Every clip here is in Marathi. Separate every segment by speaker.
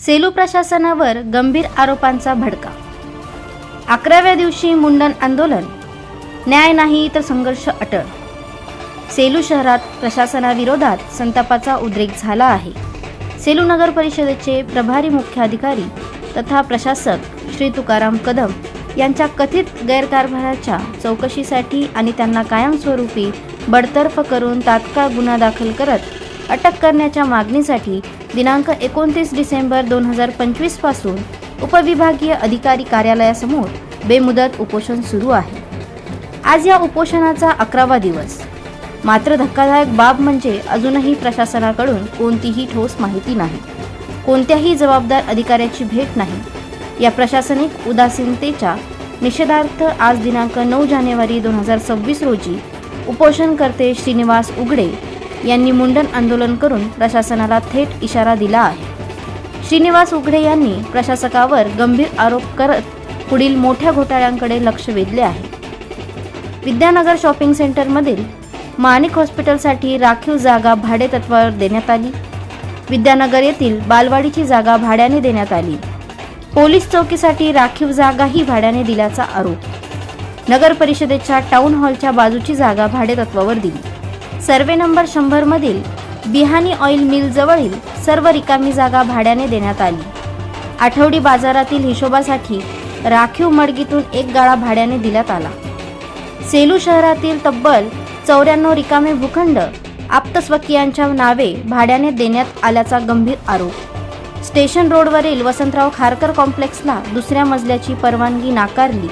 Speaker 1: सेलू प्रशासनावर गंभीर आरोपांचा भडका. अकराव्या दिवशी मुंडन आंदोलन. न्याय नाही तर संघर्ष अटळ. सेलू शहरात प्रशासनाविरोधात संतापाचा उद्रेक झाला आहे. सेलू नगर परिषदेचे प्रभारी मुख्याधिकारी तथा प्रशासक श्री तुकाराम कदम यांच्या कथित गैरकारभाराच्या चौकशीसाठी आणि त्यांना कायमस्वरूपी बडतर्फ करून तात्काळ गुन्हा दाखल करत अटक करण्याच्या मागणीसाठी दिनांक एकोणतीस डिसेंबर दोन हजार पंचवीसपासून उपविभागीय अधिकारी कार्यालयासमोर बेमुदत उपोषण सुरू आहे. आज या उपोषणाचा अकरावा दिवस. मात्र धक्कादायक बाब म्हणजे अजूनही प्रशासनाकडून कोणतीही ठोस माहिती नाही. कोणत्याही जबाबदार अधिकाऱ्याची भेट नाही. या प्रशासनिक उदासीनतेच्या निषेधार्थ आज दिनांक नऊ जानेवारी दोन हजार सव्वीस रोजी उपोषणकर्ते श्रीनिवास उघडे यांनी मुंडन आंदोलन करून प्रशासनाला थेट इशारा दिला आहे. श्रीनिवास उघडे यांनी प्रशासकावर गंभीर आरोप करत पुढील मोठ्या घोटाळ्यांकडे लक्ष वेधले आहे. विद्यानगर शॉपिंग सेंटरमधील माणिक हॉस्पिटलसाठी राखीव जागा भाडेतत्वावर देण्यात आली. विद्यानगर येथील बालवाडीची जागा भाड्याने देण्यात आली. पोलीस चौकीसाठी राखीव जागाही भाड्याने दिल्याचा आरोप. नगर परिषदेच्या टाऊन हॉलच्या बाजूची जागा भाडेतत्वावर दिली. सर्वे नंबर शंभर मधील बिहानी ऑइल मिलजवळील सर्व रिकामी जागा भाड्याने देण्यात आली. आठवडी बाजारातील हिशोबासाठी राखीव मडगीतून एक गाळा भाड्याने देण्यात आला. सेलू शहरातील तब्बल चौऱ्याण्णव रिकामे भूखंड आप्तस्वकीयांच्या नावे भाड्याने देण्यात आल्याचा गंभीर आरोप. स्टेशन रोडवरील वसंतराव खारकर कॉम्प्लेक्सला दुसऱ्या मजल्याची परवानगी नाकारली.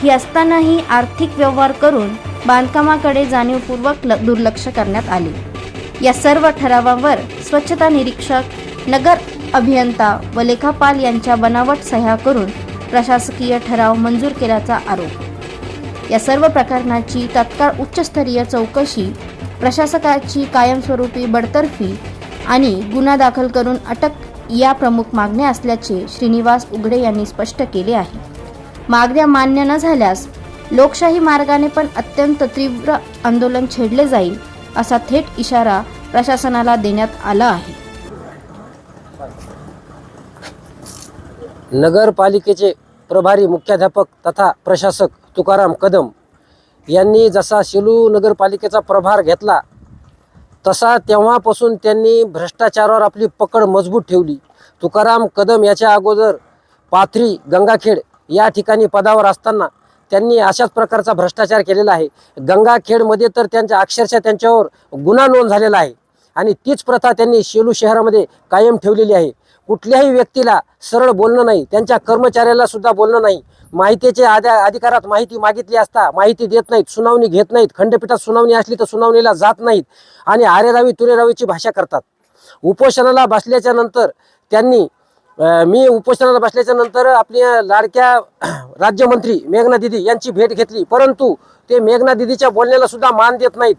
Speaker 1: ही असतानाही आर्थिक व्यवहार करून बांधकामाकडे जाणीवपूर्वक ल- दुर्लक्ष करण्यात आले. या सर्व ठरावांवर स्वच्छता निरीक्षक नगर अभियंता व लेखापाल यांच्या बनावट सह्या करून प्रशासकीय ठराव मंजूर केल्याचा आरोप. या सर्व प्रकरणाची तत्काळ उच्चस्तरीय चौकशी प्रशासकाची कायमस्वरूपी बडतर्फी आणि गुन्हा दाखल करून अटक या प्रमुख मागण्या असल्याचे श्रीनिवास उघडे यांनी स्पष्ट केले आहे. मागण्या मान्य न झाल्यास लोकशाही मार्गाने पण अत्यंत तीव्र आंदोलन छेडले जाईल असा थेट इशारा प्रशासनाला देण्यात आला आहे.
Speaker 2: नगरपालिकेचे प्रभारी मुख्याध्यापक तथा प्रशासक तुकाराम कदम यांनी जसा सेलू नगरपालिकेचा प्रभार घेतला तसा तेव्हापासून त्यांनी भ्रष्टाचारावर आपली पकड मजबूत ठेवली. तुकाराम कदम याच्या अगोदर पाथरी गंगाखेड या ठिकाणी पदावर असताना त्यांनी अशाच प्रकारचा भ्रष्टाचार केलेला आहे. गंगाखेडमध्ये तर त्यांच्या अक्षरशः त्यांच्यावर गुन्हा नोंद झालेला आहे. आणि तीच प्रथा त्यांनी शेलू शहरामध्ये कायम ठेवलेली आहे. कुठल्याही व्यक्तीला सरळ बोलणं नाही. त्यांच्या कर्मचाऱ्याला सुद्धा बोलणं नाही. माहितीचे आद्या अधिकारात माहिती मागितली असता माहिती देत नाहीत सुनावणी घेत नाहीत खंडपीठात सुनावणी असली तर सुनावणीला जात नाहीत आणि आरेरावी तुरेरावीची भाषा करतात. उपोषणाला बसल्याच्या नंतर त्यांनी मी उपोषणाला बसल्याच्या नंतर आपल्या लाडक्या राज्यमंत्री मेघना दिदी यांची भेट घेतली. परंतु ते मेघना दिदीच्या बोलण्याला सुद्धा मान देत नाहीत.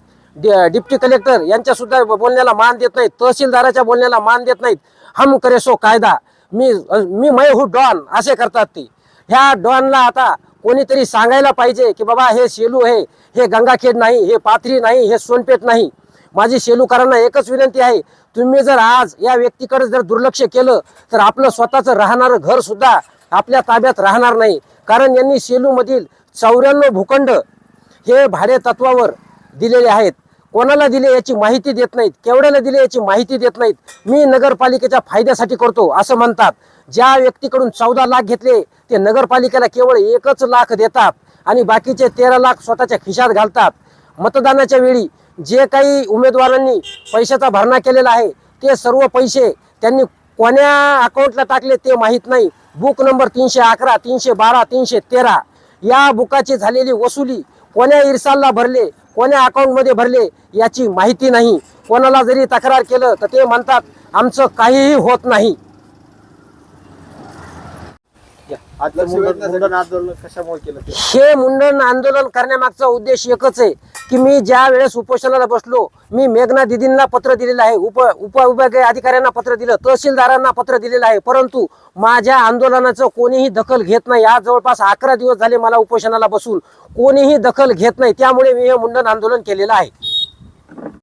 Speaker 2: डिप्टी कलेक्टर यांच्या सुद्धा बोलण्याला मान देत नाहीत. तहसीलदाराच्या बोलण्याला मान देत नाहीत. हम करेसो कायदा. मी मी मै हू डॉन असे करतात ते. ह्या डॉनला आता कोणीतरी सांगायला पाहिजे की बाबा हे शेलू आहे हे गंगाखेड नाही हे पाथरी नाही हे सोनपेठ नाही. माझी शेलूकरांना एकच विनंती आहे तुम्ही जर आज या व्यक्तीकडे जर दुर्लक्ष केलं तर आपलं स्वतःचं राहणारं घर सुद्धा आपल्या ताब्यात राहणार नाही. कारण यांनी शेलूमधील चौऱ्याण्णव भूखंड हे भाडे तत्वावर दिलेले आहेत. कोणाला दिले याची माहिती देत नाहीत. केवढ्याला दिले याची माहिती देत नाहीत. मी नगरपालिकेच्या फायद्यासाठी करतो असं म्हणतात. ज्या व्यक्तीकडून चौदा लाख घेतले ते नगरपालिकेला केवळ एकच लाख देतात आणि बाकीचे तेरा लाख स्वतःच्या खिशात घालतात. मतदानाच्या वेळी जे काही उमेदवारांनी पैशाचा भरणा केलेला आहे ते सर्व पैसे त्यांनी कोण्या अकाउंटला टाकले ते माहीत नाही. बुक नंबर तीनशे अकरा तीनशे बारा तीनशे तेरा या बुकाची झालेली वसुली कोण्या इरसालला भरले कोण्या अकाउंटमध्ये भरले याची माहिती नाही. कोणाला जरी तक्रार केलं तर ते म्हणतात आमचं काहीही होत नाही.
Speaker 3: आजचं मुंडन मुंडन आंदोलन कशामुळे केलं ते?
Speaker 2: हे मुंडन आंदोलन करण्यामागचा उद्देश एकच आहे की मी ज्या वेळेस उपोषणाला बसलो मी मेघना दिदींना पत्र दिलेलं आहे उप उपविभागीय अधिकाऱ्यांना पत्र दिलं तहसीलदारांना पत्र दिलेलं आहे परंतु माझ्या आंदोलनाचं कोणीही दखल घेत नाही. आज जवळपास अकरा दिवस झाले मला उपोषणाला बसून कोणीही दखल घेत नाही. त्यामुळे मी हे मुंडन आंदोलन केलेलं आहे.